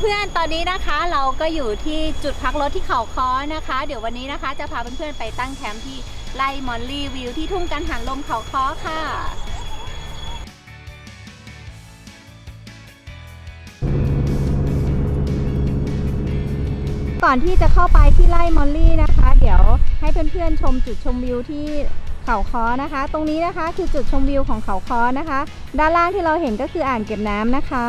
เพื่อนๆ ตอนนี้นะคะเราก็อยู่ที่จุดพักรถที่เขาค้อนะคะ เดี๋ยววันนี้นะคะ จะพาเพื่อนๆไปตั้งแคมป์ที่ไร่มอลลี่วิวที่ทุ่งกังหันลมเขาค้อค่ะก่อนที่จะเข้าไปที่ไร่มอลลี่นะคะ เดี๋ยวให้เพื่อนๆชมจุดชมวิวที่เขาค้อนะคะ ตรงนี้นะคะคือจุดชมวิวของเขาค้อนะคะ ด้านล่างที่เราเห็นก็คืออ่างเก็บน้ำนะคะ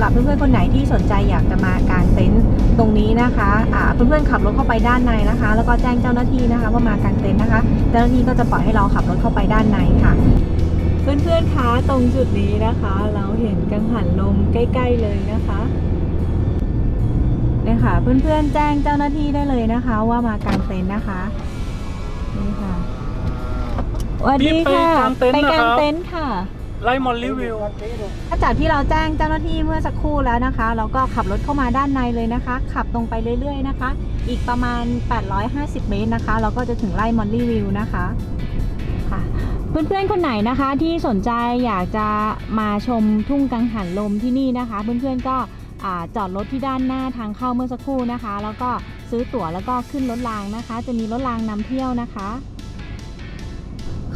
หรับเพื่อนๆคนไหนที่สนใจอยากจะมากางเต็นท์ตรงนี้นะคะอ่าเพื่อนๆขับรถเข้าไปด้านในนะคะ แล้วก็แจ้งเจ้าหน้าที่นะคะ ว่ามากางเต็นท์นะคะ เจ้าหน้าที่ก็จะปล่อยให้เราขับรถเข้าไปด้านในค่ะ เพื่อนๆคะตรงจุดนี้นะคะ เราเห็นกังหันลมใกล้ ๆเลยนะคะเนี่ยค่ะ เพื่อนๆแจ้งเจ้าหน้าที่ได้เลยนะคะ ว่ามากางเต็นท์นะคะนี่ค่ะสวัสดีค่ะนี่ไปกางเต็นท์ไปนะครับกางเต็นท์ค่ะ ไล่มอลลี่วิว ถ้าจากที่เราแจ้งเจ้าหน้าที่เมื่อสักครู่แล้วนะคะเราก็ขับรถเข้ามาด้านในเลยนะคะ ขับตรงไปเรื่อย ๆนะคะ อีกประมาณ 850 เมตรนะคะ เราก็จะถึงไร่มอลลี่วิวนะคะค่ะเพื่อนๆคนไหนนะคะที่สนใจอยากจะมาชมทุ่งกังหันลมที่นี่นะคะ เพื่อนๆก็จอดรถที่ด้านหน้าทางเข้าเมื่อสักครู่นะคะ แล้วก็ซื้อตั๋วแล้วก็ขึ้นรถรางนะคะ จะมีรถรางนำเที่ยวนะคะ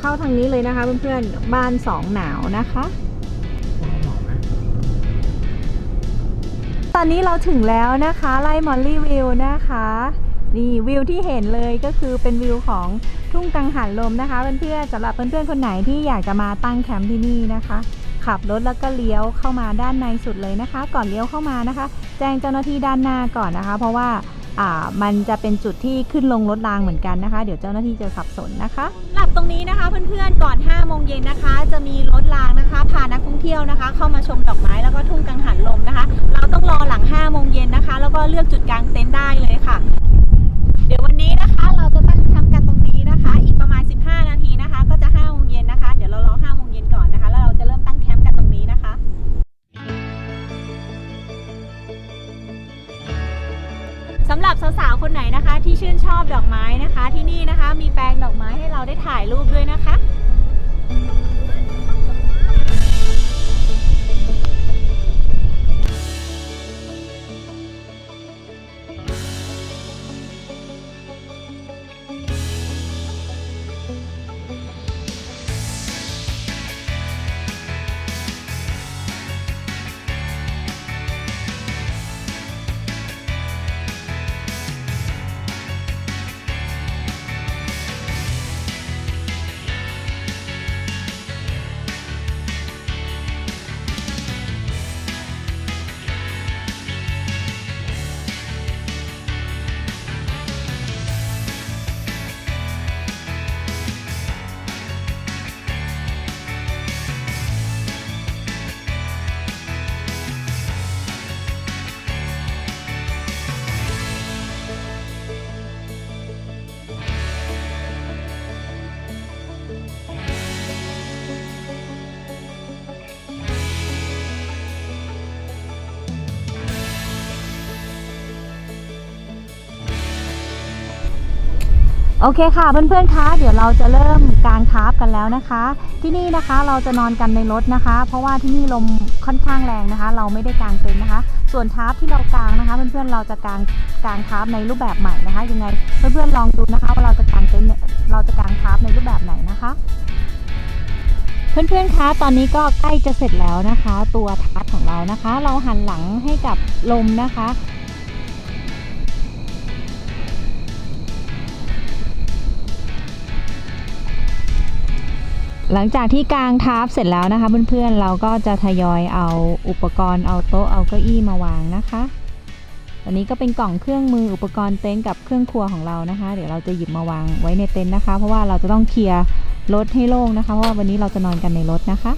เข้าทางนี้เลยนะคะ เพื่อนๆ บ้านสองหนาวนะคะ ตอนนี้เราถึงแล้วนะคะไล่มอลลี่วิวนะคะ นี่วิวที่เห็นเลยก็คือเป็นวิวของทุ่งกังหันลมนะคะ เพื่อนๆสำหรับเพื่อนๆคนไหนที่อยากจะมาตั้งแคมป์ที่นี่นะคะขับรถแล้วก็เลี้ยวเข้ามาด้านในสุดเลยนะคะ ก่อนเลี้ยวเข้ามานะคะ แจ้งเจ้าหน้าที่ด้านหน้าก่อนนะคะ เพราะว่าอ่า มันจะเป็นจุดที่ขึ้นลงรถรางเหมือนกันนะคะ เดี๋ยวเจ้าหน้าที่จะสับสนนะคะหลับตรงนี้นะคะเพื่อนๆก่อน5โมงเย็นนะคะ จะมีรถรางนะคะพานักท่องเที่ยวนะคะ เข้ามาชมดอกไม้แล้วก็ทุ่งกังหันลมนะคะ เราต้องรอหลัง5โมงเย็นนะคะ แล้วก็เลือกจุดกางเต็นท์ได้เลยค่ะ โอเคค่ะเพื่อนๆคะเดี๋ยวเราจะเริ่มกางทาร์ปกันแล้วนะคะ ที่นี่นะคะเราจะนอนกันในรถนะคะ เพราะว่าที่นี่ลมค่อนข้างแรงนะคะ เราไม่ได้กางเต็นท์นะคะ ส่วนทาร์ปที่เรากางนะคะ เพื่อนๆเราจะกางกางทาร์ปในรูปแบบใหม่นะคะ ยังไงเพื่อนๆลองดูนะคะว่าเราจะกางเต็นท์เราจะกางทาร์ปในรูปแบบไหนนะคะเพื่อนๆ คะ ตอนนี้ก็ใกล้จะเสร็จแล้วนะคะ ตัวทาร์ของเรานะคะ เราหันหลังให้กับลมนะคะ หลังจากที่กางทาร์ปเสร็จแล้วนะคะเพื่อนๆเราก็จะทยอยเอาอุปกรณ์เอาโต๊ะเอาเก้าอี้มาวางนะคะอันนี้ก็เป็นกล่องเครื่องมืออุปกรณ์เต็นท์กับเครื่องครัวของเรานะคะ เดี๋ยวเราจะหยิบมาวางไว้ในเต็นท์นะคะ เพราะว่าเราจะต้องเคลียร์รถให้โล่งนะคะเพราะว่าวันนี้เราจะนอนกันในรถนะคะ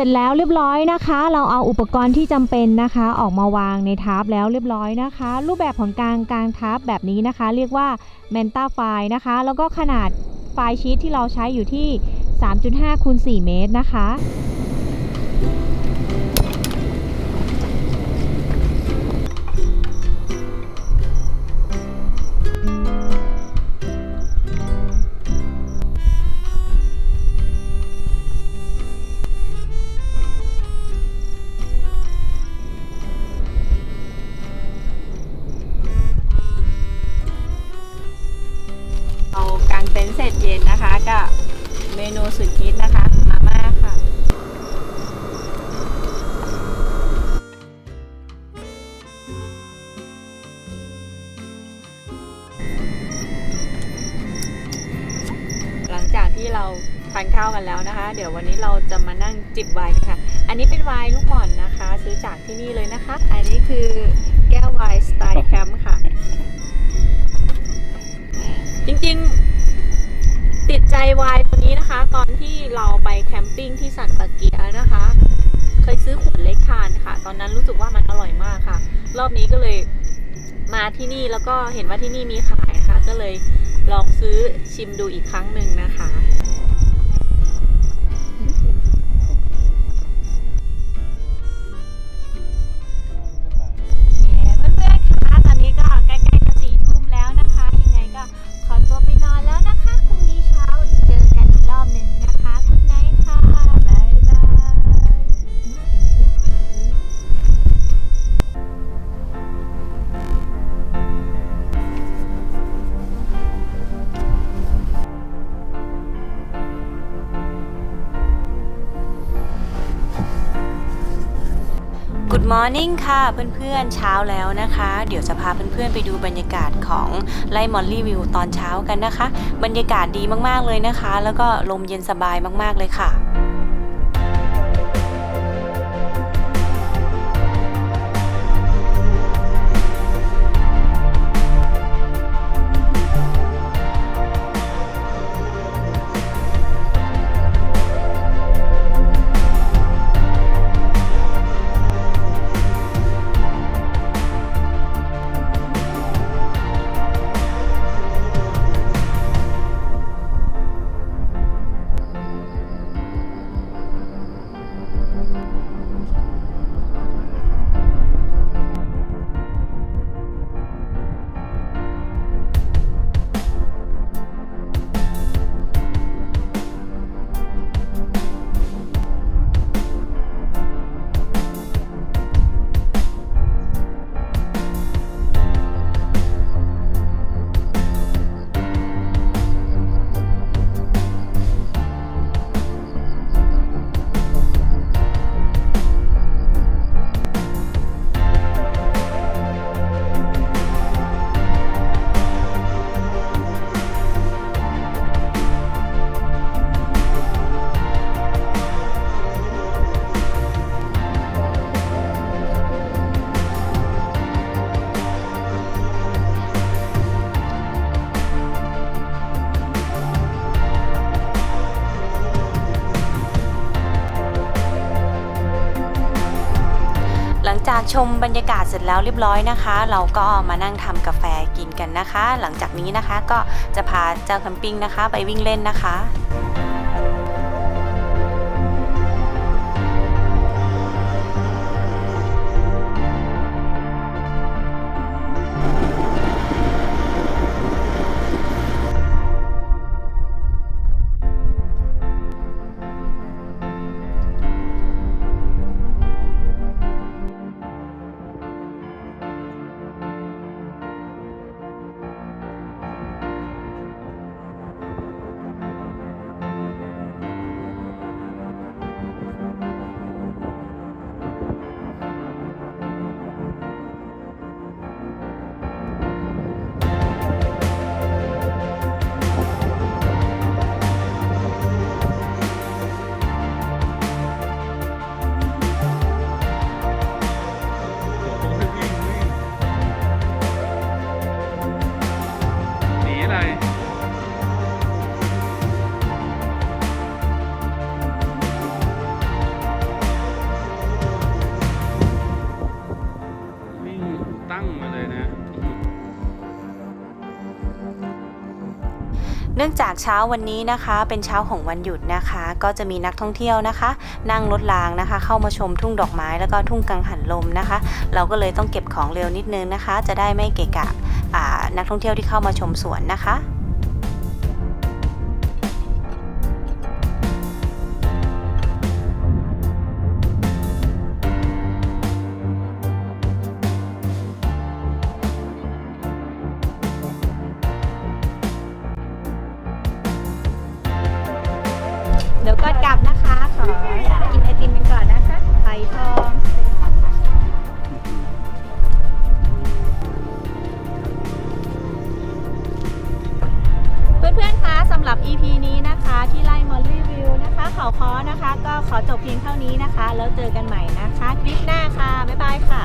สร็จแล้วเรียบร้อยนะคะ เราเอาอุปกรณ์ที่จำเป็นนะคะ ออกมาวางในทาร์ปแล้วเรียบร้อยนะคะ รูปแบบของการกางทาร์ปแบบนี้นะคะ เรียกว่าเมนตาไฟนะคะ แล้วก็ขนาดไฟล์ชีตที่เราใช้อยู่ที่ 3.5คูณ4เมตรนะคะ นูสุดฮิตนะคะ มาม่าค่ะ หลังจากที่เราทานข้าวกันแล้วนะคะ เดี๋ยววันนี้เราจะมานั่งจิบไวน์ค่ะ อันนี้เป็นไวน์ลูกหม่อนนะคะ ซื้อจากที่นี่เลยนะคะ อันนี้คือแก้วไวน์สไตล์แคมป์ค่ะ จริงๆติดใจไวน์ ตอนที่เราไปแคมปิ้งที่สันปาเกียนะคะ เคยซื้อขวดเล็กทานค่ะ ตอนนั้นรู้สึกว่ามันอร่อยมากค่ะ รอบนี้ก็เลยมาที่นี่แล้วก็เห็นว่าที่นี่มีขายนะคะ ก็เลยลองซื้อชิมดูอีกครั้งหนึ่งนะคะ Morning ค่ะเพื่อนๆเช้าแล้วนะคะ เดี๋ยวจะพาเพื่อนๆไปดูบรรยากาศของไล่มอลลี่วิวตอนเช้ากันนะคะ บรรยากาศดีมากๆเลยนะคะ แล้วก็ลมเย็นสบายมากๆเลยค่ะ มบรรยากาศเสร็จแล้วเรียบร้อยนะคะ เราก็มานั่งทำกาแฟกินกันนะคะ หลังจากนี้นะคะก็จะพาเจ้าแคมปิ้งนะคะ ไปวิ่งเล่นนะคะ องจากเช้าวันนี้นะคะ เป็นเช้าของวันหยุดนะคะ ก็จะมีนักท่องเที่ยวนะคะ นั่งรถรางนะคะ เข้ามาชมทุ่งดอกไม้แล้วก็ทุ่งกังหันลมนะคะ เราก็เลยต้องเก็บของเร็วนิดนึงนะคะ จะได้ไม่เกะกะนักท่องเที่ยวที่เข้ามาชมสวนนะคะ นๆคะสำหรับ EP นี้นะคะที่ไล่มอลลี่วิวนะคะเขาคอนะคะ ก็ขอจบเพียงเท่านี้นะคะ แล้วเจอกันใหม่นะคะ คลิปหน้าค่ะ บ๊ายบายค่ะ